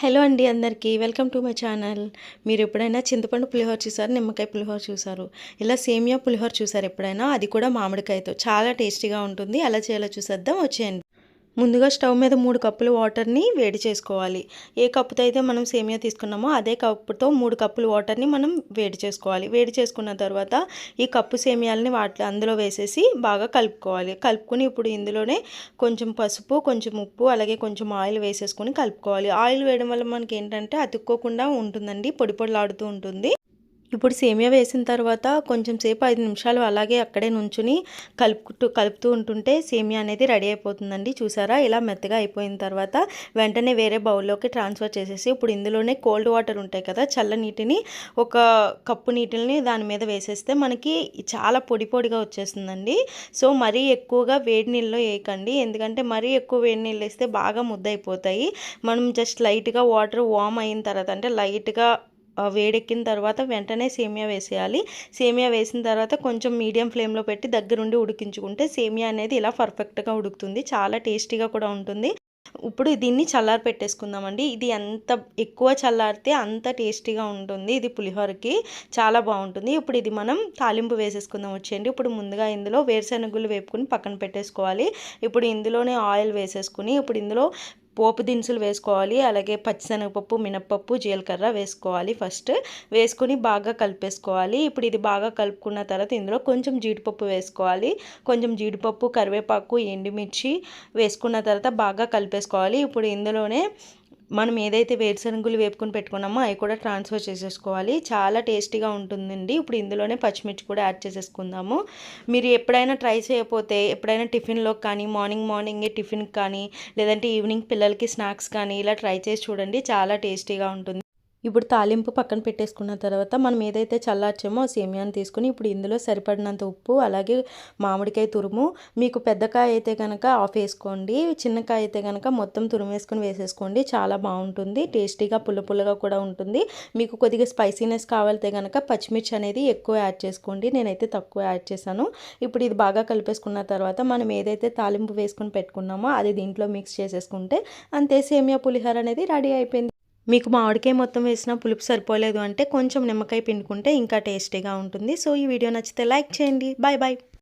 Hello అండి అందరికీ. Welcome to my channel. మీరు ఎప్పుడైనా చింతపండు పులిహోర చూసారు? నిమ్మకాయ పులిహోర చూసారు. ఇలా సేమియా పులిహోర చూసారు ఎప్పుడైనా? అది కూడా మామిడికాయతో. చాలా టేస్టీగా ఉంటుంది. అలా చేయాలో చూసేద్దాం. వచ్చేయండి. ముందుగా స్టవ్ మీద మూడు కప్పులు వాటర్ని వేడి చేసుకోవాలి. ఏ కప్పుతో అయితే మనం సేమియా తీసుకున్నామో అదే కప్పుతో మూడు కప్పులు వాటర్ని మనం వేడి చేసుకోవాలి. వేడి చేసుకున్న తర్వాత ఈ కప్పు సేమియాలని వాటి అందులో వేసేసి బాగా కలుపుకోవాలి. కలుపుకొని ఇప్పుడు ఇందులోనే కొంచెం పసుపు కొంచెం ఉప్పు అలాగే కొంచెం ఆయిల్ వేసేసుకొని కలుపుకోవాలి. ఆయిల్ వేయడం వల్ల మనకి ఏంటంటే అతుక్కోకుండా ఉంటుందండి పొడి పొడిలాడుతూ ఉంటుంది. ఇప్పుడు సేమియా వేసిన తర్వాత కొంచెం సేపు ఐదు నిమిషాలు అలాగే అక్కడే నుంచుని కలుపుతూ కలుపుతూ ఉంటుంటే సేమియా అనేది రెడీ అయిపోతుందండి. చూసారా? ఇలా మెత్తగా అయిపోయిన తర్వాత వెంటనే వేరే బౌల్లోకి ట్రాన్స్ఫర్ చేసేసి ఇప్పుడు ఇందులోనే కోల్డ్ వాటర్ ఉంటాయి కదా చల్ల నీటిని ఒక కప్పు నీటిని దాని మీద వేసేస్తే మనకి చాలా పొడి పొడిగా వచ్చేస్తుందండి. సో మరీ ఎక్కువగా వేడి నీళ్ళలో వేయకండి. ఎందుకంటే మరీ ఎక్కువ వేడి నీళ్ళు వేస్తే బాగా ముద్దయిపోతాయి. మనం జస్ట్ లైట్గా వాటర్ వామ్ అయిన తర్వాత అంటే లైట్గా వేడెక్కిన తర్వాత వెంటనే సేమియా వేసేయాలి. సేమియా వేసిన తర్వాత కొంచెం మీడియం ఫ్లేమ్లో పెట్టి దగ్గరుండి ఉడికించుకుంటే సేమియా అనేది ఇలా పర్ఫెక్ట్గా ఉడుకుతుంది. చాలా టేస్టీగా కూడా ఉంటుంది. ఇప్పుడు దీన్ని చల్లారి పెట్టేసుకుందామండి. ఇది ఎంత ఎక్కువ చల్లారితే అంత టేస్టీగా ఉంటుంది ఇది పులిహోరకి. చాలా బాగుంటుంది. ఇప్పుడు ఇది మనం తాలింపు వేసేసుకుందాం వచ్చేయండి. ఇప్పుడు ముందుగా ఇందులో వేరుశెనగులు వేపుకుని పక్కన పెట్టేసుకోవాలి. ఇప్పుడు ఇందులోనే ఆయిల్ వేసేసుకుని ఇప్పుడు ఇందులో పోపు దినుసులు వేసుకోవాలి అలాగే పచ్చిశనగపప్పు మినప్పప్పు జీలకర్ర వేసుకోవాలి ఫస్ట్ వేసుకుని బాగా కలిపేసుకోవాలి. ఇప్పుడు ఇది బాగా కలుపుకున్న తర్వాత ఇందులో కొంచెం జీడిపప్పు వేసుకోవాలి. కొంచెం జీడిపప్పు కరివేపాకు ఎండుమిర్చి వేసుకున్న తర్వాత బాగా కలిపేసుకోవాలి. ఇప్పుడు ఇందులోనే మనం ఏదైతే వేరుశనగులు వేపుకొని పెట్టుకున్నామో అవి కూడా ట్రాన్స్ఫర్ చేసేసుకోవాలి. చాలా టేస్టీగా ఉంటుందండి. ఇప్పుడు ఇందులోనే పచ్చిమిర్చి కూడా యాడ్ చేసేసుకుందాము. మీరు ఎప్పుడైనా ట్రై చేయకపోతే ఎప్పుడైనా టిఫిన్లో కానీ మార్నింగ్ మార్నింగే టిఫిన్కి కానీ లేదంటే ఈవినింగ్ పిల్లలకి స్నాక్స్ కానీ ఇలా ట్రై చేసి చూడండి. చాలా టేస్టీగా ఉంటుంది. ఇప్పుడు తాలింపు పక్కన పెట్టేసుకున్న తర్వాత మనం ఏదైతే చల్లార్చామో ఆ సేమియాని తీసుకుని ఇప్పుడు ఇందులో సరిపడినంత ఉప్పు అలాగే మామిడికాయ తురుము మీకు పెద్దకాయ అయితే కనుక ఆఫ్ వేసుకోండి చిన్నకాయ అయితే కనుక మొత్తం తురుము వేసుకొని వేసేసుకోండి చాలా బాగుంటుంది టేస్టీగా పుల్ల పుల్లగా కూడా ఉంటుంది. మీకు కొద్దిగా స్పైసీనెస్ కావాలితే కనుక పచ్చిమిర్చి అనేది ఎక్కువ యాడ్ చేసుకోండి నేనైతే తక్కువ యాడ్ చేశాను. ఇప్పుడు ఇది బాగా కలిపేసుకున్న తర్వాత మనం ఏదైతే తాలింపు వేసుకొని పెట్టుకున్నామో అది దీంట్లో మిక్స్ చేసేసుకుంటే అంతే సేమియా పులిహోర అనేది రెడీ అయిపోయింది. మీకు మామిడికాయ మొత్తం వేసిన పులుపు సరిపోలేదు అంటే కొంచెం నిమ్మకాయ పిండుకుంటే ఇంకా టేస్టీగా ఉంటుంది. సో ఈ వీడియో నచ్చితే లైక్ చేయండి. Bye bye.